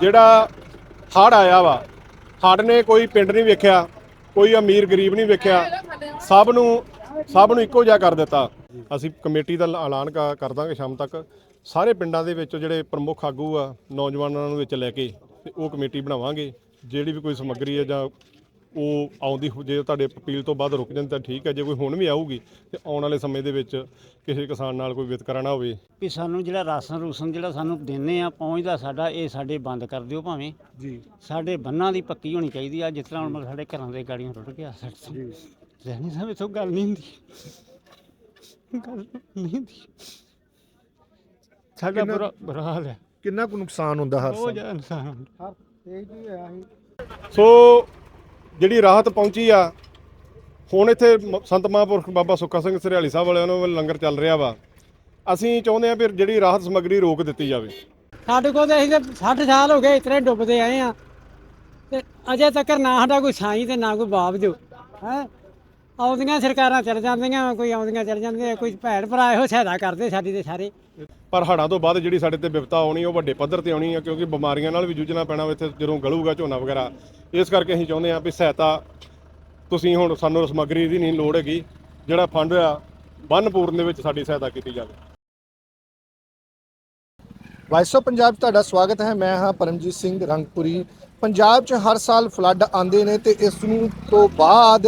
ਜਿਹੜਾ ਹੜ ਆਇਆ ਵਾ ਹੜ ਨੇ ਕੋਈ ਪਿੰਡ ਨਹੀਂ ਵੇਖਿਆ, ਕੋਈ ਅਮੀਰ ਗਰੀਬ ਨਹੀਂ ਵੇਖਿਆ, ਸਭ ਨੂੰ ਸਭ ਨੂੰ ਇੱਕੋ ਜਿਹਾ ਕਰ ਦਿੱਤਾ। ਅਸੀਂ ਕਮੇਟੀ ਦਾ ਐਲਾਨ ਕਰ ਕਰ ਦਾਂਗੇ ਸ਼ਾਮ ਤੱਕ। ਸਾਰੇ ਪਿੰਡਾਂ ਦੇ ਵਿੱਚ ਜਿਹੜੇ ਪ੍ਰਮੁੱਖ ਆਗੂ ਆ, ਨੌਜਵਾਨਾਂ ਨੂੰ ਵਿੱਚ ਲੈ ਕੇ ਤੇ ਉਹ ਕਮੇਟੀ ਬਣਾਵਾਂਗੇ। ਜਿਹੜੀ ਵੀ ਕੋਈ ਸਮੱਗਰੀ ਹੈ ਜਾਂ ਉਹ ਆਉਂਦੀ ਜੇ ਤੁਹਾਡੇ ਅਪੀਲ ਤੋਂ ਬਾਅਦ ਰੁਕ ਜਾਂਦੀ ਤਾਂ ਠੀਕ ਹੈ ਜੇ ਕੋਈ ਹੁਣ ਵੀ ਆਊਗੀ ਤੇ ਆਉਣ ਵਾਲੇ ਸਮੇਂ ਦੇ ਵਿੱਚ ਕਿਸੇ ਕਿਸਾਨ ਨਾਲ ਕੋਈ ਵਿਤਕਰਾ ਨਾ ਹੋਵੇ। ਵੀ ਸਾਨੂੰ ਜਿਹੜਾ ਰਾਸ਼ਨ ਰੂਸ਼ਨ ਜਿਹੜਾ ਸਾਨੂੰ ਦਿੰਦੇ ਆ ਪਹੁੰਚਦਾ ਸਾਡਾ ਇਹ ਸਾਡੇ ਬੰਦ ਕਰ ਦਿਓ ਭਾਵੇਂ। ਜੀ। ਸਾਡੇ ਬੰਨਾਂ ਦੀ ਪੱਕੀ ਹੋਣੀ ਚਾਹੀਦੀ ਆ ਜਿਸ ਤਰ੍ਹਾਂ ਹੁਣ ਸਾਡੇ ਘਰਾਂ ਦੇ ਗਾੜੀਆਂ ਰੁੜ ਗਿਆ ਜੀ। ਰਹਿਣੀ ਸਾਹਿਬ ਇਥੋਂ ਗੱਲ ਨਹੀਂ ਹੁੰਦੀ। ਗੱਲ ਨਹੀਂ ਹੁੰਦੀ। ਸਾਡਾ ਬੁਰਾ ਬੁਰਾ ਹਾਲ ਹੈ। ਕਿੰਨਾ ਕੁ ਨੁਕਸਾਨ ਹੁੰਦਾ ਹਰ ਬਹੁਤ ਸਾਲ? ਜ਼ਿਆਦਾ ਨੁਕਸਾਨ ਹੁੰਦਾ। ਸੋ ਜਿਹੜੀ ਰਾਹਤ ਪਹੁੰਚੀ ਆ, ਹੁਣ ਇੱਥੇ ਸੰਤ ਮਹਾਂਪੁਰਖ ਬਾਬਾ ਸੁੱਖਾ ਸਿੰਘ ਸਰਿਆਲੀ ਸਾਹਿਬ ਵਾਲਿਆਂ ਨੂੰ ਲੰਗਰ ਚੱਲ ਰਿਹਾ ਵਾ। ਅਸੀਂ ਚਾਹੁੰਦੇ ਆ ਵੀ ਜਿਹੜੀ ਰਾਹਤ ਸਮੱਗਰੀ ਰੋਕ ਦਿੱਤੀ ਜਾਵੇ। ਸਾਡੇ ਕੋਲ ਤਾਂ ਅਸੀਂ ਤਾਂ 60 ਸਾਲ ਹੋ ਗਏ ਇਤਰੇ ਡੁੱਬਦੇ ਆਏ ਆ। ਤੇ ਅਜੇ ਤੱਕ ਨਾ ਸਾਡਾ ਕੋਈ ਸਾਈ ਤੇ ਨਾ ਕੋਈ ਬਾਵਜੂ ਹੈ? ਆਉਂਦੀਆਂ ਸਰਕਾਰਾਂ ਚਲ ਜਾਂਦੀਆਂ ਕੋਈ ਆਉਂਦੀਆਂ ਚਲ ਜਾਂਦੀਆਂ ਕੋਈ ਭੈਣ ਭਰਾ ਇਹੋ ਸਹਾਇਤਾ ਕਰਦੇ ਸਾਡੀ ਤੇ ਸਾਰੇ। ਪਰ ਹੜ੍ਹਾਂ ਤੋਂ ਬਾਅਦ ਜਿਹੜੀ ਸਾਡੇ ਤੇ ਵਿਪਤਾ ਆਉਣੀ ਉਹ ਵੱਡੇ ਪੱਧਰ ਤੇ ਆਉਣੀ ਆ ਕਿਉਂਕਿ ਬਿਮਾਰੀਆਂ ਨਾਲ ਵੀ ਜੂਝਣਾ ਪੈਣਾ ਇੱਥੇ ਜਦੋਂ ਗਲੂਗਾ ਝੋਨਾ ਵਗੈਰਾ। ਇਸ ਕਰਕੇ ਅਸੀਂ ਚਾਹੁੰਦੇ ਆ ਵੀ ਸਹਾਇਤਾ ਤੁਸੀਂ ਹੁਣ ਸਾਨੂੰ ਸਮੱਗਰੀ ਦੀ ਨਹੀਂ ਲੋੜ ਹੈਗੀ ਜਿਹੜਾ ਫੰਡ ਆ ਬੰਨ ਪੂਰਨ ਦੇ ਵਿੱਚ ਸਾਡੀ ਸਹਾਇਤਾ ਕੀਤੀ ਜਾਵੇ। ਵਾਇਸ ਆਫ ਪੰਜਾਬ 'ਚ ਤੁਹਾਡਾ ਸਵਾਗਤ ਹੈ। ਮੈਂ ਹਾਂ ਪਰਮਜੀਤ ਸਿੰਘ ਰੰਗਪੁਰੀ। ਪੰਜਾਬ 'ਚ ਹਰ ਸਾਲ ਫਲੱਡ ਆਉਂਦੇ ਨੇ ਤੇ ਇਸ ਨੂੰ ਤੋਂ ਬਾਅਦ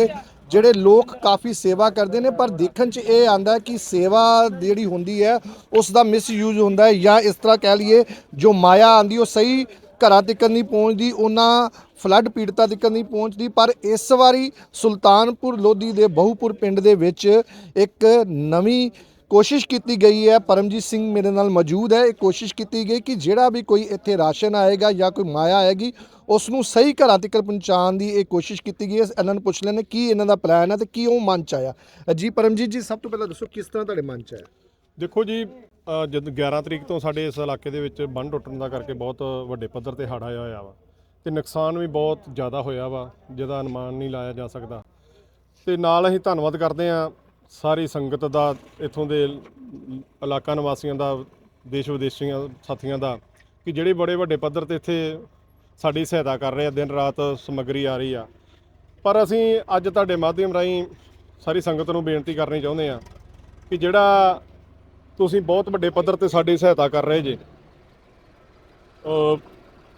ਜਿਹੜੇ ਲੋਕ ਕਾਫੀ ਸੇਵਾ ਕਰਦੇ ਨੇ, ਪਰ ਦੇਖਣ 'ਚ ਇਹ ਆਂਦਾ ਕਿ ਸੇਵਾ ਜਿਹੜੀ ਹੁੰਦੀ ਹੈ, ਉਸ ਦਾ ਮਿਸਯੂਜ਼ ਹੁੰਦਾ ਹੈ ਜਾਂ ਇਸ ਤਰ੍ਹਾਂ ਕਹਿ ਲਈਏ, ਜੋ ਮਾਇਆ ਆਂਦੀ ਉਹ ਸਹੀ ਘਰਾਂ ਤੱਕ ਨਹੀਂ ਪਹੁੰਚਦੀ, ਉਹਨਾਂ ਫਲੱਡ ਪੀੜਤਾਂ ਤੱਕ ਨਹੀਂ ਪਹੁੰਚਦੀ, ਪਰ ਇਸ ਵਾਰੀ ਸੁਲਤਾਨਪੁਰ ਲੋਧੀ ਦੇ ਬਹੁਪੁਰ ਪਿੰਡ ਦੇ ਵਿੱਚ ਇੱਕ ਨਵੀਂ ਕੋਸ਼ਿਸ਼ ਕੀਤੀ ਗਈ ਹੈ ਪਰਮਜੀਤ ਸਿੰਘ ਮੇਰੇ ਨਾਲ ਮੌਜੂਦ ਹੈ ਇਹ ਕੋਸ਼ਿਸ਼ ਕੀਤੀ ਗਈ ਕਿ ਜਿਹੜਾ ਵੀ ਕੋਈ ਇੱਥੇ ਰਾਸ਼ਨ ਆਏਗਾ ਜਾਂ ਕੋਈ ਮਾਇਆ ਆਏਗੀ ਉਸ ਨੂੰ ਸਹੀ ਘਰਾਂ ਤੱਕ ਪਹੁੰਚਾਉਣ ਦੀ ਇਹ ਕੋਸ਼ਿਸ਼ ਕੀਤੀ ਗਈ ਹੈ। ਇਹਨਾਂ ਨੂੰ ਪੁੱਛ ਲੈਣੇ ਕੀ ਇਹਨਾਂ ਦਾ ਪਲਾਨ ਹੈ ਤੇ ਕੀ ਉਹ ਮਨ ਚ ਆਇਆ। ਜੀ ਪਰਮਜੀਤ ਜੀ ਸਭ ਤੋਂ ਪਹਿਲਾਂ ਦੱਸੋ ਕਿਸ ਤਰ੍ਹਾਂ ਤੁਹਾਡੇ ਮਨ ਚ ਆਇਆ? ਦੇਖੋ ਜੀ ਅ, ਜਦ 11 ਤਰੀਕ ਤੋਂ ਸਾਡੇ ਇਸ ਇਲਾਕੇ ਦੇ ਵਿੱਚ ਬੰਨ ਟੁੱਟਣ ਦਾ ਕਰਕੇ ਬਹੁਤ ਵੱਡੇ ਪੱਧਰ ਤੇ ਹੜ੍ਹ ਆਇਆ ਹੋਇਆ ਵਾ ਤੇ ਨੁਕਸਾਨ ਵੀ ਬਹੁਤ ਜ਼ਿਆਦਾ ਹੋਇਆ ਵਾ ਜਿਹਦਾ ਅਨੁਮਾਨ ਨਹੀਂ ਲਾਇਆ ਜਾ ਸਕਦਾ। ਤੇ ਨਾਲ ਅਸੀਂ ਧੰਨਵਾਦ ਕਰਦੇ ਹਾਂ ਸਾਰੀ ਸੰਗਤ ਦਾ ਇੱਥੋਂ ਦੇ ਇਲਾਕਾ ਨਿਵਾਸੀਆਂ ਦਾ, ਦੇਸ਼ ਵਿਦੇਸ਼ੀਆਂ ਸਾਥੀਆਂ ਦਾ, ਕਿ ਜਿਹੜੇ ਬੜੇ ਵੱਡੇ ਪੱਧਰ ਤੇ ਇੱਥੇ ਸਾਡੀ ਸਹਾਇਤਾ ਕਰ ਰਹੇ ਆ, ਦਿਨ ਰਾਤ ਸਮੱਗਰੀ ਆ ਰਹੀ ਆ। ਪਰ ਅਸੀਂ ਅੱਜ ਤੁਹਾਡੇ ਮਾਧਿਅਮ ਰਾਹੀਂ ਸਾਰੀ ਸੰਗਤ ਨੂੰ ਬੇਨਤੀ ਕਰਨੀ ਚਾਹੁੰਦੇ ਆ ਕਿ ਜਿਹੜਾ ਤੁਸੀਂ ਬਹੁਤ ਵੱਡੇ ਪੱਧਰ ਤੇ ਸਾਡੀ ਸਹਾਇਤਾ ਕਰ ਰਹੇ ਜੇ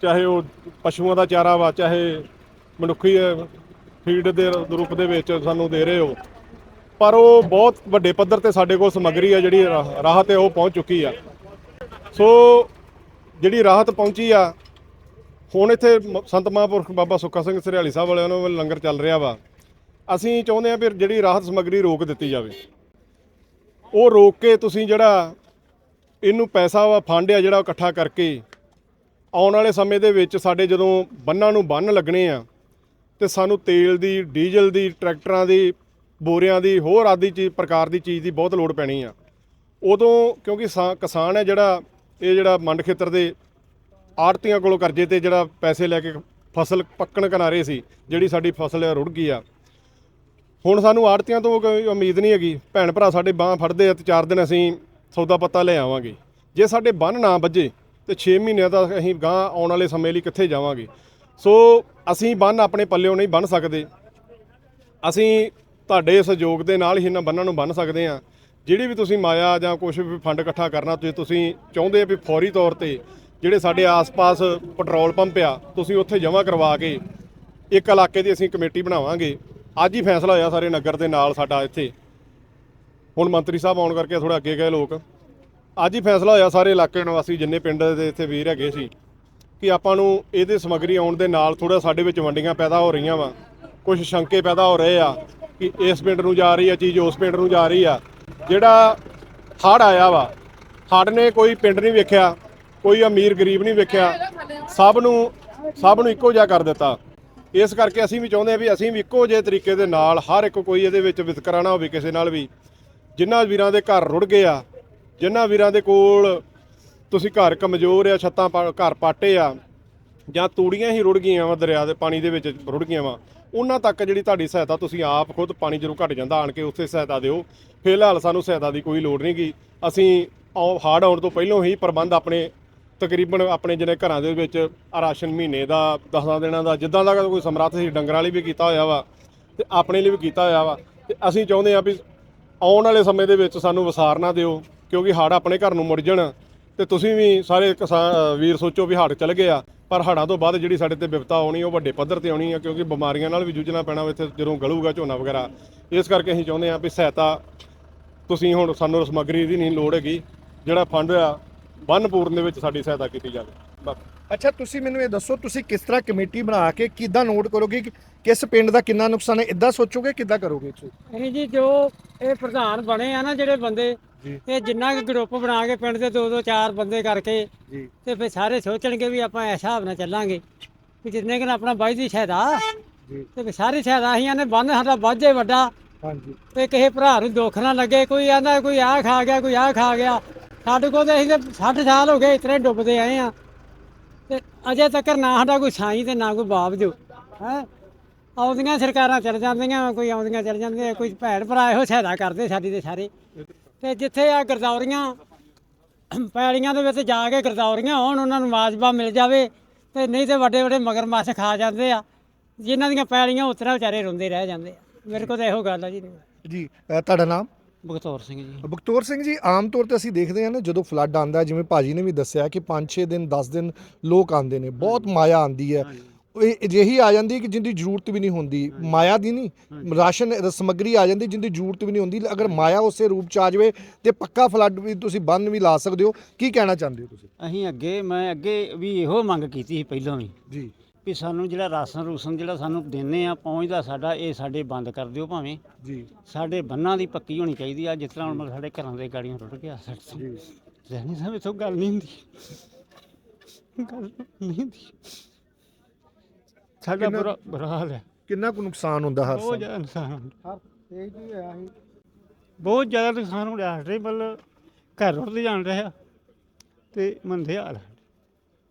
ਚਾਹੇ ਉਹ ਪਸ਼ੂਆਂ ਦਾ ਚਾਰਾ ਵਾ, ਚਾਹੇ ਮਨੁੱਖੀ ਫੀਡ ਦੇ ਰੂਪ ਦੇ ਵਿੱਚ ਸਾਨੂੰ ਦੇ ਰਹੇ ਹੋ ਪਰ ਉਹ ਬਹੁਤ ਵੱਡੇ ਪੱਧਰ ਤੇ ਸਾਡੇ ਕੋਲ ਸਮੱਗਰੀ ਆ, ਜਿਹੜੀ ਰਾਹ- ਰਾਹਤ ਹੈ, ਉਹ ਪਹੁੰਚ ਚੁੱਕੀ ਆ। ਸੋ ਜਿਹੜੀ ਰਾਹਤ ਪਹੁੰਚੀ ਆ, ਹੁਣ ਇੱਥੇ ਮ- ਸੰਤ ਮਹਾਂਪੁਰਖ ਬਾਬਾ ਸੁੱਖਾ ਸਿੰਘ ਸਰਿਆਲੀ ਸਾਹਿਬ ਵਾਲਿਆਂ ਨੂੰ ਲੰਗਰ ਚੱਲ ਰਿਹਾ ਵਾ। ਅਸੀਂ ਚਾਹੁੰਦੇ ਆ ਵੀ ਜਿਹੜੀ ਰਾਹਤ ਸਮੱਗਰੀ ਰੋਕ ਦਿੱਤੀ ਜਾਵੇ। ਉਹ ਰੋਕ ਕੇ ਤੁਸੀਂ ਜਿਹੜਾ ਇਹਨੂੰ ਪੈਸਾ ਵਾ, ਫੰਡ ਆ ਜਿਹੜਾ ਇਕੱਠਾ ਕਰਕੇ ਆਉਣ ਵਾਲੇ ਸਮੇਂ ਦੇ ਵਿੱਚ ਸਾਡੇ ਜਦੋਂ ਬੰਨਾਂ ਨੂੰ ਬੰਨ ਲੱਗਣੇ ਆ, ਤੇ ਸਾਨੂੰ ਤੇਲ ਦੀ, ਡੀਜ਼ਲ ਦੀ, ਟਰੈਕਟਰਾਂ ਦੀ ਬੋਰਿਆਂ ਦੀ, ਹੋਰ ਆਦਿ ਚੀਜ਼ ਪ੍ਰਕਾਰ ਦੀ ਚੀਜ਼ ਦੀ ਬਹੁਤ ਲੋੜ ਪੈਣੀ ਆ। ਉਦੋਂ ਕਿਉਂਕਿ ਸਾ- ਕਿਸਾਨ ਹੈ ਜਿਹੜਾ, ਇਹ ਜਿਹੜਾ ਮੰਡ ਖੇਤਰ ਦੇ ਆੜਤੀਆਂ ਕੋਲੋਂ ਕਰਜ਼ੇ ਤੇ ਜਿਹੜਾ ਪੈਸੇ ਲੈ ਕੇ ਫਸਲ ਪੱਕਣ ਕਿਨਾਰੇ ਸੀ, ਜਿਹੜੀ ਸਾਡੀ ਫਸਲ ਰੁੜ ਗਈ ਆ। ਹੁਣ ਸਾਨੂੰ ਆੜਤੀਆਂ ਤੋਂ ਕੋਈ ਉਮੀਦ ਨਹੀਂ ਹੈਗੀ। ਭੈਣ ਭਰਾ ਸਾਡੇ ਬਾਹ ਫੜਦੇ ਆ ਤੇ ਚਾਰ ਦਿਨ ਅਸੀਂ ਸੌਦਾ ਪੱਤਾ ਲੈ ਆਵਾਂਗੇ। ਜੇ ਸਾਡੇ ਬੰਨ ਨਾ ਵੱਜੇ, ਤੇ 6 ਮਹੀਨਿਆਂ ਦਾ ਅਸੀਂ ਗਾਂ ਆਉਣ ਵਾਲੇ ਸਮੇਂ ਲਈ ਕਿੱਥੇ ਜਾਵਾਂਗੇ? ਸੋ, ਅਸੀਂ ਬੰਨ ਆਪਣੇ ਪੱਲਿਓਂ ਨਹੀਂ ਬੰਨ ਸਕਦੇ। ਅਸੀਂ ਤੁਹਾਡੇ ਸਹਿਯੋਗ ਦੇ ਨਾਲ ਹੀ ਇਹਨਾਂ ਬੰਨਾਂ ਨੂੰ ਬੰਨ ਸਕਦੇ ਆ ਜਿਹੜੀ ਵੀ ਤੁਸੀਂ ਮਾਇਆ ਜਾਂ ਕੁਝ ਵੀ ਫੰਡ ਇਕੱਠਾ ਕਰਨਾ, ਜੇ ਤੁਸੀਂ ਚਾਹੁੰਦੇ ਆ ਵੀ ਫੌਰੀ ਤੌਰ ਤੇ ਜਿਹੜੇ ਸਾਡੇ ਆਸ-ਪਾਸ ਪੈਟਰੋਲ ਪੰਪ ਆ, ਤੁਸੀਂ ਉੱਥੇ ਜਮ੍ਹਾਂ ਕਰਵਾ ਕੇ ਇੱਕ ਇਲਾਕੇ ਦੀ ਅਸੀਂ ਕਮੇਟੀ ਬਣਾਵਾਂਗੇ। ਅੱਜ ਹੀ ਫੈਸਲਾ ਹੋਇਆ ਸਾਰੇ ਨਗਰ ਦੇ ਨਾਲ ਸਾਡਾ ਇੱਥੇ। ਹੁਣ ਮੰਤਰੀ ਸਾਹਿਬ ਆਉਣ ਕਰਕੇ ਥੋੜਾ ਅੱਗੇ ਗਏ ਲੋਕ। ਅੱਜ ਹੀ ਫੈਸਲਾ ਹੋਇਆ ਸਾਰੇ ਇਲਾਕੇ ਨਿਵਾਸੀ, ਜਿੰਨੇ ਪਿੰਡ ਦੇ ਇੱਥੇ ਵੀਰ ਹੈਗੇ ਸੀ, ਕਿ ਆਪਾਂ ਨੂੰ ਇਹਦੇ ਸਮੱਗਰੀ ਆਉਣ ਦੇ ਨਾਲ ਥੋੜਾ ਸਾਡੇ ਵਿੱਚ ਵੰਡੀਆਂ ਪੈਦਾ ਹੋ ਰਹੀਆਂ ਵਾ। ਕੁਝ ਸ਼ੰਕੇ ਪੈਦਾ ਹੋ ਰਹੇ ਆ। ਕਿ ਇਸ ਪਿੰਡ ਨੂੰ ਜਾ ਰਹੀ ਆ, ਚੀਜ਼ ਉਸ ਪਿੰਡ ਨੂੰ ਜਾ ਰਹੀ ਆ। ਜਿਹੜਾ ਹੜ ਆਇਆ ਵਾ ਹੜ ਨੇ ਕੋਈ ਪਿੰਡ ਨਹੀਂ ਵੇਖਿਆ, ਕੋਈ ਅਮੀਰ ਗਰੀਬ ਨਹੀਂ ਵੇਖਿਆ, ਸਭ ਨੂੰ ਸਭ ਨੂੰ ਇੱਕੋ ਜਿਹਾ ਕਰ ਦਿੱਤਾ। ਇਸ ਕਰਕੇ ਅਸੀਂ ਵੀ ਚਾਹੁੰਦੇ ਹਾਂ ਵੀ ਅਸੀਂ ਵੀ ਇੱਕੋ ਜਿਹੇ ਤਰੀਕੇ ਦੇ ਨਾਲ, ਹਰ ਇੱਕ ਕੋਈ ਇਹਦੇ ਵਿੱਚ ਵਿਤਕਰਾ ਨਾ ਹੋਵੇ ਕਿਸੇ ਨਾਲ ਵੀ। ਜਿਨ੍ਹਾਂ ਵੀਰਾਂ ਦੇ ਘਰ ਰੁੜ ਗਏ ਆ ਜਿਨ੍ਹਾਂ ਵੀਰਾਂ ਦੇ ਕੋਲ ਤੁਸੀਂ ਘਰ ਕਮਜ਼ੋਰ ਆ, ਛੱਤਾਂ ਪਾ- ਘਰ ਪਾਟੇ ਆ, ਜਾਂ ਤੂੜੀਆਂ ਹੀ ਰੁੜ ਗਈਆਂ ਵਾ ਦਰਿਆ ਦੇ, ਪਾਣੀ ਦੇ ਵਿੱਚ ਰੁੜ ਗਈਆਂ ਵਾ ਉਹਨਾਂ ਤੱਕ ਜਿਹੜੀ ਤੁਹਾਡੀ ਸਹਾਇਤਾ ਤੁਸੀਂ ਆਪ ਖੁਦ ਪਾਣੀ ਜਦੋਂ ਘਟ ਜਾਂਦਾ, ਆਣ ਕੇ ਉੱਥੇ ਸਹਾਇਤਾ ਦਿਓ। ਫਿਲਹਾਲ ਸਾਨੂੰ ਸਹਾਇਤਾ ਦੀ ਕੋਈ ਲੋੜ ਨਹੀਂ ਗੀ। ਅਸੀਂ ਆਉ- ਹੜ੍ਹ ਆਉਣ ਤੋਂ ਪਹਿਲਾਂ ਹੀ ਪ੍ਰਬੰਧ ਆਪਣੇ, ਤਕਰੀਬਨ ਆਪਣੇ ਜਿਹੜੇ ਘਰਾਂ ਦੇ ਵਿੱਚ ਰਾਸ਼ਨ ਮਹੀਨੇ ਦਾ 10 ਦਿਨਾਂ ਦਾ, ਜਿੱਦਾਂ ਦਾ ਕੋਈ ਸਮਰੱਥ ਸੀ, ਡੰਗਰਾਂ ਲਈ ਵੀ ਕੀਤਾ ਹੋਇਆ ਵਾ, ਤੇ ਆਪਣੇ ਲਈ ਵੀ ਕੀਤਾ ਹੋਇਆ ਵਾ। ਤੇ ਅਸੀਂ ਚਾਹੁੰਦੇ ਆ ਵੀ ਆਉਣ ਵਾਲੇ ਸਮੇਂ ਦੇ ਵਿੱਚ ਸਾਨੂੰ ਵਸਾਰ ਨਾ ਦਿਓ, ਕਿਉਂਕਿ ਹੜ੍ਹ ਆਪਣੇ ਘਰ ਨੂੰ ਮੁੜ ਜਾਣ। ਤੇ ਤੁਸੀਂ ਵੀ ਸਾਰੇ ਕਿਸਾਨ ਵੀਰ ਸੋਚੋ ਵੀ ਹੜ੍ਹ ਚੱਲ ਆ, ਪਰ ਹੜ੍ਹਾਂ ਤੋਂ ਬਾਅਦ ਜਿਹੜੀ ਸਾਡੇ ਤੇ ਵਿਪਤਾ ਆਉਣੀ, ਉਹ ਵੱਡੇ ਪੱਧਰ ਤੇ ਆਉਣੀ ਆ, ਕਿਉਂਕਿ ਬਿਮਾਰੀਆਂ ਨਾਲ ਵੀ ਜੂਝਣਾ ਪੈਣਾ ਵਾ ਇੱਥੇ, ਜਦੋਂ ਗਲੂਗਾ, ਝੋਨਾ ਵਗੈਰਾ। ਇਸ ਕਰਕੇ ਅਸੀਂ ਚਾਹੁੰਦੇ ਆ ਵੀ ਸਹਾਇਤਾ, ਤੁਸੀਂ ਹੁਣ ਸਾਨੂੰ ਸਮੱਗਰੀ ਦੀ ਨਹੀਂ ਲੋੜ ਹੈਗੀ, ਜਿਹੜਾ ਫੰਡ ਆ, ਬੰਨਪੂਰਨ ਦੇ ਵਿੱਚ ਸਾਡੀ ਸਹਾਇਤਾ ਕੀਤੀ ਜਾਵੇ। ਬਸ। ਅੱਛਾ ਤੁਸੀਂ ਮੈਨੂੰ ਇਹ ਦੱਸੋ ਤੁਸੀਂ ਕਿਸ ਤਰ੍ਹਾਂ ਕਮੇਟੀ ਬਣਾ ਕੇ ਕਿੱਦਾਂ ਨੋਟ ਕਰੋਗੇ ਕਿ ਕਿਸ ਪਿੰਡ ਦਾ ਕਿੰਨਾ ਨੁਕਸਾਨ ਹੈ? ਇਦਾਂ ਸੋਚੋਗੇ ਕਿੱਦਾਂ ਕਰੋਗੇ ਤੁਸੀਂ ਇਹ ਜੀ ਜੋ ਇਹ ਪ੍ਰਧਾਨ ਬਣੇ ਆ ਨਾ ਜਿਹੜੇ ਬੰਦੇ। ਇਹ ਜਿੰਨਾ ਕੁ ਗਰੁੱਪ ਬਣਾ ਕੇ ਪਿੰਡ ਦੇ ਦੋ ਦੋ ਚਾਰ ਬੰਦੇ ਕਰਕੇ ਤੇ ਫਿਰ ਸਾਰੇ ਸੋਚਣਗੇ ਵੀ ਆਪਾਂ ਇਸ ਹਿਸਾਬ ਨਾਲ ਚੱਲਾਂਗੇ ਵੀ ਜਿੰਨੇ ਕੁ ਆਪਣਾ ਬਾਈ ਦੀ ਸ਼ਾਇਦਾ ਜੀ। ਤੇ ਫਿਰ ਸਾਰੀ ਸ਼ਾਇਦਾ ਅਸੀਂ ਨੇ ਬੰਨ ਸਾਡਾ ਵਾਜੇ ਵੱਡਾ। ਹਾਂਜੀ। ਤੇ ਕਿਸੇ ਭਰਾ ਨੂੰ ਦੁੱਖ ਨਾ ਲੱਗੇ ਕੋਈ ਆਂਦਾ ਕੋਈ ਆਹ ਖਾ ਗਿਆ ਕੋਈ ਆਹ ਖਾ ਗਿਆ। ਸਾਡੇ ਕੋਲ ਤੇ ਅਸੀਂ ਤੇ 60 ਸਾਲ ਹੋ ਗਏ ਇਤਨੇ ਡੁੱਬਦੇ ਆਏ ਆ। ਤੇ ਅਜੇ ਤੱਕ ਨਾ ਸਾਡਾ ਕੋਈ ਸਾਈਂ ਤੇ ਨਾ ਕੋਈ ਬਾਵਜੂ ਹੈ? ਆਉਂਦੀਆਂ ਸਰਕਾਰਾਂ ਚੱਲ ਜਾਂਦੀਆਂ ਕੋਈ ਆਉਂਦੀਆਂ ਚੱਲ ਜਾਂਦੀਆਂ ਕੋਈ ਭੈਣ ਭਰਾ ਇਹੋ ਸਹਾਇਤਾ ਕਰਦੇ ਸਾਡੀ ਦੇ ਸਾਰੇ। ਤੇ ਜਿੱਥੇ ਆ ਗਰਦੌਰੀਆਂ ਪੈਲੀਆਂ ਦੇ ਵਿੱਚ ਜਾ ਕੇ ਗਰਦੌਰੀਆਂ ਹੋਣ ਉਹਨਾਂ ਨੂੰ ਮਾਜਬਾ ਮਿਲ ਜਾਵੇ ਤੇ ਨਹੀਂ ਤੇ ਵੱਡੇ ਵੱਡੇ ਮਗਰਮੱਛ ਖਾ ਜਾਂਦੇ ਆ ਜਿਨ੍ਹਾਂ ਦੀਆਂ ਪੈਲੀਆਂ ਉਤਰਾ ਵਿਚਾਰੇ ਰੋਂਦੇ ਰਹਿ ਜਾਂਦੇ ਆ। ਮੇਰੇ ਕੋਲ ਤਾਂ ਇਹੋ ਗੱਲ ਆ ਜੀ। ਜੀ ਅ, ਤੁਹਾਡਾ ਨਾਮ? ਬਖਤੌਰ ਸਿੰਘ ਜੀ। ਬਖਤੌਰ ਸਿੰਘ ਜੀ ਆਮ ਤੌਰ ਤੇ ਅਸੀਂ ਦੇਖਦੇ ਹਾਂ ਨਾ ਜਦੋਂ ਫਲੱਡ ਆਂਦਾ ਜਿਵੇਂ ਭਾਜੀ ਨੇ ਵੀ ਦੱਸਿਆ ਕਿ 5-6 ਦਿਨ 10 ਦਿਨ ਲੋਕ ਆਂਦੇ ਨੇ ਬਹੁਤ ਮਾਇਆ ਆਂਦੀ ਹੈ। ਇਹ ਅਜਿਹੀ ਆ ਜਾਂਦੀ ਕਿ ਜਿੰਦੀ ਜ਼ਰੂਰਤ ਵੀ ਨਹੀਂ ਹੁੰਦੀ। ਮਾਇਆ ਦੀ ਨਹੀਂ ਰਾਸ਼ਨ ਸਮੱਗਰੀ ਆ ਜਾਂਦੀ ਜਿੰਦੀ ਜ਼ਰੂਰਤ ਵੀ ਨਹੀਂ ਹੁੰਦੀ। ਅਗਰ ਮਾਇਆ ਉਸੇ ਰੂਪ ਚ ਆ ਜਾਵੇ ਤੇ ਪੱਕਾ ਫਲੱਡ ਵੀ ਤੁਸੀਂ ਬੰਨ ਵੀ ਲਾ ਸਕਦੇ ਹੋ। ਕੀ ਕਹਿਣਾ ਚਾਹੁੰਦੇ ਹੋ ਤੁਸੀਂ? ਅਸੀਂ ਅੱਗੇ ਮੈਂ ਅੱਗੇ ਵੀ ਇਹੋ ਮੰਗ ਕੀਤੀ ਸੀ ਪਹਿਲਾਂ ਵੀ। ਜੀ। ਵੀ ਸਾਨੂੰ ਜਿਹੜਾ ਰਾਸ਼ਨ ਰੂਸ਼ਨ ਜਿਹੜਾ ਸਾਨੂੰ ਦਿੰਨੇ ਆ ਪਹੁੰਚਦਾ ਸਾਡਾ ਇਹ ਸਾਡੇ ਬੰਦ ਕਰ ਦਿਓ ਭਾਵੇਂ। ਜੀ। ਸਾਡੇ ਬੰਨਾਂ ਦੀ ਪੱਕੀ ਹੋਣੀ ਚਾਹੀਦੀ ਆ ਜਿਸ ਤਰ੍ਹਾਂ ਹੁਣ ਸਾਡੇ ਘਰਾਂ ਦੇ ਗਾੜੀਆਂ ਰੁੜ ਗਿਆ ਤੋਂ। ਜੀ। ਰਹਿਣੀ ਸਾਹਿਬ ਇਥੋਂ ਗੱਲ ਨਹੀਂ ਹੁੰਦੀ। ਗੱਲ ਨਹੀਂ ਹੁੰਦੀ। ਸਾਡਾ ਕਿੰਨਾ- ਬੁਰਾ ਬੁਰਾ ਹਾਲ ਹੈ। ਕਿੰਨਾ ਕੁ ਨੁਕਸਾਨ ਹੁੰਦਾ ਹਰ ਬਹੁਤ ਸਾਲ? ਜ਼ਿਆਦਾ ਨੁਕਸਾਨ ਹੁੰਦਾ। ਹਰ ਇਹ ਜੀ ਹੋਇਆ ਸੀ। ਬਹੁਤ ਜ਼ਿਆਦਾ ਨੁਕਸਾਨ ਹੋ ਰਿਹਾ। ਸਾਡੇ ਮਤਲਬ ਘਰ ਰੁੜਦੇ ਜਾਣ ਰਿਹਾ ਤੇ ਮੰਦੇ ਹਾਲ। ਹੈ।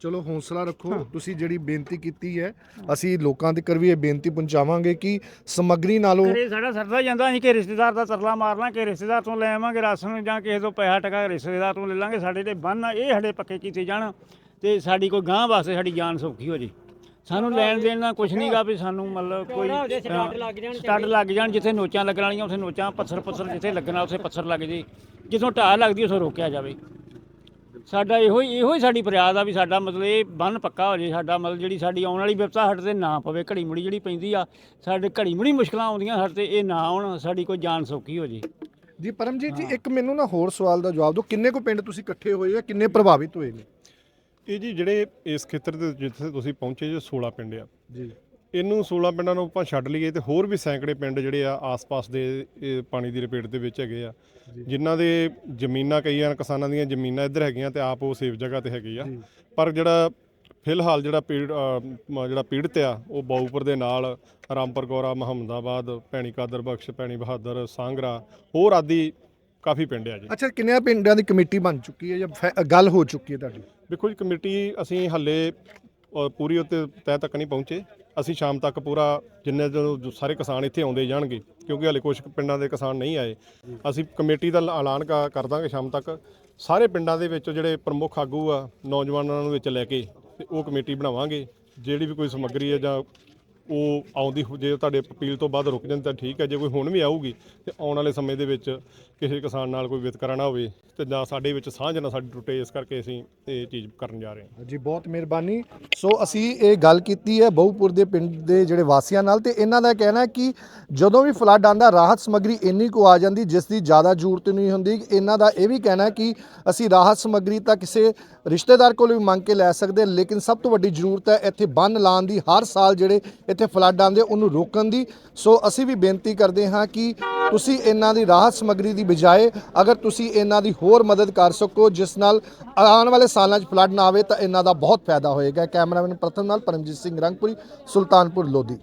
ਚਲੋ ਹੌਸਲਾ ਰੱਖੋ ਤੁਸੀਂ ਜਿਹੜੀ ਬੇਨਤੀ ਕੀਤੀ ਹੈ ਅਸੀਂ ਲੋਕਾਂ ਦੇ ਕਰ ਵੀ ਇਹ ਬੇਨਤੀ ਪਹੁੰਚਾਵਾਂਗੇ ਕਿ ਸਮੱਗਰੀ ਨਾਲੋਂ ਘਰੇ ਸਾਡਾ ਸਰਦਾ ਜਾਂਦਾ ਅਸੀਂ ਕਿ ਰਿਸ਼ਤੇਦਾਰ ਦਾ ਤਰਲਾ ਮਾਰਨਾ ਕਿ ਰਿਸ਼ਤੇਦਾਰ ਤੋਂ ਲੈ ਆਵਾਂਗੇ ਰਾਸ਼ਨ ਜਾਂ ਕਿਸੇ ਤੋਂ ਪੈਸਾ ਟਕਾ ਰਿਸ਼ਤੇਦਾਰ ਤੋਂ ਲੈ ਲਾਂਗੇ ਸਾਡੇ ਤੇ ਬੰਨ ਇਹ ਸਾਡੇ ਪੱਕੇ ਕੀਤੇ ਜਾਣ ਤੇ ਸਾਡੀ ਕੋਈ ਗਾਂ ਵਾਸਤੇ ਸਾਡੀ ਜਾਨ ਸੌਖੀ ਹੋ ਜੇ। ਸਾਨੂੰ ਲੈਣ ਦੇਣ ਨਾਲ ਕੁਝ ਨਹੀਂਗਾ ਵੀ ਸਾਨੂੰ ਮਤਲਬ ਕੋਈ ਸਟੱਡ ਲੱਗ ਜਾਣ ਜਿੱਥੇ ਨੋਚਾਂ ਲੱਗਣ ਵਾਲੀਆਂ ਉੱਥੇ ਨੋਚਾਂ ਪੱਥਰ ਪੱਥਰ ਜਿੱਥੇ ਲੱਗਣਾ ਉੱਥੇ ਪੱਥਰ ਲੱਗ ਜੇ। ਜਿੱਥੋਂ ਢਾਹ ਲੱਗਦੀ ਉੱਥੋਂ ਰੋਕਿਆ ਜਾਵੇ। ਸਾਡਾ ਇਹੋ ਹੀ ਇਹੋ ਹੀ ਸਾਡੀ ਫਰਿਆਦ ਆ ਵੀ ਸਾਡਾ ਮਤਲਬ ਇਹ ਬੰਨ ਪੱਕਾ ਹੋ ਜੇ ਸਾਡਾ ਮਤਲਬ ਜਿਹੜੀ ਸਾਡੀ ਆਉਣ ਵਾਲੀ ਵਿਪਤਾ ਸਾਡੇ ਤੇ ਨਾ ਪਵੇ ਘੜੀ ਮੁੜੀ ਜਿਹੜੀ ਪੈਂਦੀ ਆ ਸਾਡੇ ਘੜੀ ਮੁੜੀ ਮੁਸ਼ਕਲਾਂ ਆਉਂਦੀਆਂ ਸਾਡੇ ਤੇ ਇਹ ਨਾ ਆਉਣ ਸਾਡੀ ਕੋਈ ਜਾਨ ਸੌਖੀ ਹੋ ਜੇ। ਜੀ ਪਰਮਜੀਤ ਜੀ ਇੱਕ ਮੈਨੂੰ ਨਾ ਹੋਰ ਸਵਾਲ ਦਾ ਜਵਾਬ ਦਿਓ। ਕਿੰਨੇ ਕੁ ਪਿੰਡ ਤੁਸੀਂ ਇਕੱਠੇ ਹੋਏ ਆ ਕਿੰਨੇ ਪ੍ਰਭਾਵਿਤ ਹੋਏ ਨੇ? ਇਹ ਜੀ ਜਿਹੜੇ ਇਸ ਖੇਤਰ ਦੇ ਜਿੱਥੇ ਤੁਸੀਂ ਪਹੁੰਚੇ ਜੇ 16 ਪਿੰਡ ਆ। ਜੀ। ਇਹਨੂੰ 16 ਪਿੰਡਾਂ ਨੂੰ ਆਪਾਂ ਛੱਡ ਲਈਏ ਤੇ ਹੋਰ ਵੀ ਸੈਂਕੜੇ ਪਿੰਡ ਜਿਹੜੇ ਆ ਆਸ-ਪਾਸ ਦੇ ਪਾਣੀ ਦੀ ਲਪੇਟ ਦੇ ਵਿੱਚ ਹੈਗੇ ਆ। ਜਿਨ੍ਹਾਂ ਦੇ ਜ਼ਮੀਨਾਂ ਕਈਆਂ ਕਿਸਾਨਾਂ ਦੀਆਂ ਜ਼ਮੀਨਾਂ ਇੱਧਰ ਹੈਗੀਆਂ ਤੇ ਆਪ ਉਹ ਸੇਫ ਜਗ੍ਹਾ ਤੇ ਹੈਗੇ ਆ। ਪਰ ਜਿਹੜਾ ਫਿਲਹਾਲ ਜਿਹੜਾ ਪੀੜ ਜਿਹੜਾ ਪੀੜਤ ਆ ਉਹ ਬਾਊਪੁਰ ਦੇ ਨਾਲ ਰਾਮਪੁਰ ਗੌਰਾ ਮੁਹੰਮਦਾਬਾਦ ਭੈਣੀ ਕਾਦਰ ਬਖਸ਼ ਭੈਣੀ ਬਹਾਦਰ ਸਾਂਗਰਾ ਹੋਰ ਆਦਿ ਕਾਫੀ ਪਿੰਡ ਆ ਜੀ। ਅੱਛਾ ਕਿੰਨਿਆਂ ਪਿੰਡਾਂ ਦੀ ਕਮੇਟੀ ਬਣ ਚੁੱਕੀ ਹੈ ਜਾਂ ਗੱਲ ਹੋ ਚੁੱਕੀ ਹੈ ਤੁਹਾਡੀ? ਦੇਖੋ ਜੀ ਕਮੇਟੀ ਅਸੀਂ ਹੱਲੇ ਅ, ਪੂਰੀ ਉੱਤੇ ਤਹਿ ਤੱਕ ਨਹੀਂ ਪਹੁੰਚੇ। ਅਸੀਂ ਸ਼ਾਮ ਤੱਕ ਪੂਰਾ ਜਿੰਨੇ ਜੋ ਸਾਰੇ ਕਿਸਾਨ ਇੱਥੇ ਆਉਂਦੇ ਜਾਣਗੇ ਕਿਉਂਕਿ ਹਲੇ ਕੁਝ ਪਿੰਡਾਂ ਦੇ ਕਿਸਾਨ ਨਹੀਂ ਆਏ। ਅਸੀਂ ਕਮੇਟੀ ਦਾ ਐਲਾਨ ਕ- ਕਰ ਦਾਂਗੇ ਸ਼ਾਮ ਤੱਕ। ਸਾਰੇ ਪਿੰਡਾਂ ਦੇ ਵਿੱਚ ਜਿਹੜੇ ਪ੍ਰਮੁੱਖ ਆਗੂ ਆ ਨੌਜਵਾਨਾਂ ਨੂੰ ਵਿੱਚ ਲੈ ਕੇ ਤੇ ਉਹ ਕਮੇਟੀ ਬਣਾਵਾਂਗੇ। ਜਿਹੜੀ ਵੀ ਕੋਈ ਸਮੱਗਰੀ ਹੈ ਜਾਂ ਉਹ ਆਉਂਦੀ ਜੇ ਤੁਹਾਡੇ ਅਪੀਲ ਤੋਂ ਬਾਅਦ ਰੁਕ ਜਾਂਦੀ ਤਾਂ ਠੀਕ ਹੈ, ਜੇ ਕੋਈ ਹੁਣ ਵੀ ਆਊਗੀ ਤੇ ਆਉਣ ਵਾਲੇ ਸਮੇਂ ਦੇ ਵਿੱਚ ਕਿਸੇ ਕਿਸਾਨ ਨਾਲ ਕੋਈ ਵਿਤਕਰਾ ਨਾ ਹੋਵੇ ਤੇ ਨਾ ਸਾਡੇ ਵਿੱਚ ਸਾਂਝ ਨਾ ਸਾਡੀ ਟੁੱਟੇ, ਇਸ ਕਰਕੇ ਅਸੀਂ ਇਹ ਚੀਜ਼ ਕਰਨ ਜਾ ਰਹੇ ਹਾਂ। ਜੀ ਬਹੁਤ ਮਿਹਰਬਾਨੀ। ਸੋ ਅਸੀਂ ਇਹ ਗੱਲ ਕੀਤੀ ਹੈ ਬਹੁਪੁਰ ਦੇ ਪਿੰਡ ਦੇ ਜਿਹੜੇ ਵਾਸੀਆਂ ਨਾਲ ਤੇ ਇਹਨਾਂ ਦਾ ਕਹਿਣਾ ਹੈ ਕਿ ਜਦੋਂ ਵੀ ਫਲੱਡ ਆਂਦਾ ਰਾਹਤ ਸਮੱਗਰੀ ਇੰਨੀ ਕੁ ਆ ਜਾਂਦੀ, ਜਿਸ ਦੀ ਜ਼ਿਆਦਾ ਜ਼ਰੂਰਤ ਨਹੀਂ ਹੁੰਦੀ। ਇਹਨਾਂ ਦਾ ਇਹ ਵੀ ਕਹਿਣਾ ਕਿ ਅਸੀਂ ਰਾਹਤ ਸਮੱਗਰੀ ਤਾਂ ਕਿਸੇ ਰਿਸ਼ਤੇਦਾਰ ਕੋਲ ਵੀ ਮੰਗ ਕੇ ਲੈ ਸਕਦੇ ਲੇਕਿਨ ਸਭ ਤੋਂ ਵੱਡੀ ਜ਼ਰੂਰਤ ਹੈ ਇੱਥੇ ਬੰਨ ਲਾਉਣ ਦੀ, ਹਰ ਸਾਲ ਜਿਹੜੇ ਇੱਥੇ ਫਲੱਡ ਆਉਂਦੇ ਉਹਨੂੰ ਰੋਕਣ ਦੀ। ਸੋ ਅਸੀਂ ਵੀ ਬੇਨਤੀ ਕਰਦੇ ਹਾਂ ਕਿ ਤੁਸੀਂ ਇਹਨਾਂ ਦੀ ਰਾਹਤ ਸਮੱਗਰੀ ਦੀ ਬਜਾਏ ਅਗਰ ਤੁਸੀਂ ਇਹਨਾਂ ਦੀ ਹੋਰ ਮਦਦ ਕਰ ਸਕੋ, ਜਿਸ ਨਾਲ ਆਉਣ ਵਾਲੇ ਸਾਲਾਂ 'ਚ ਫਲੱਡ ਨਾ ਆਵੇ ਤਾਂ ਇਹਨਾਂ ਦਾ ਬਹੁਤ ਫਾਇਦਾ ਹੋਏਗਾ। ਕੈਮਰਾਮੈਨ ਪ੍ਰਥਮ ਨਾਲ ਪਰਮਜੀਤ ਸਿੰਘ ਰੰਗਪੁਰੀ, ਸੁਲਤਾਨਪੁਰ ਲੋਧੀ।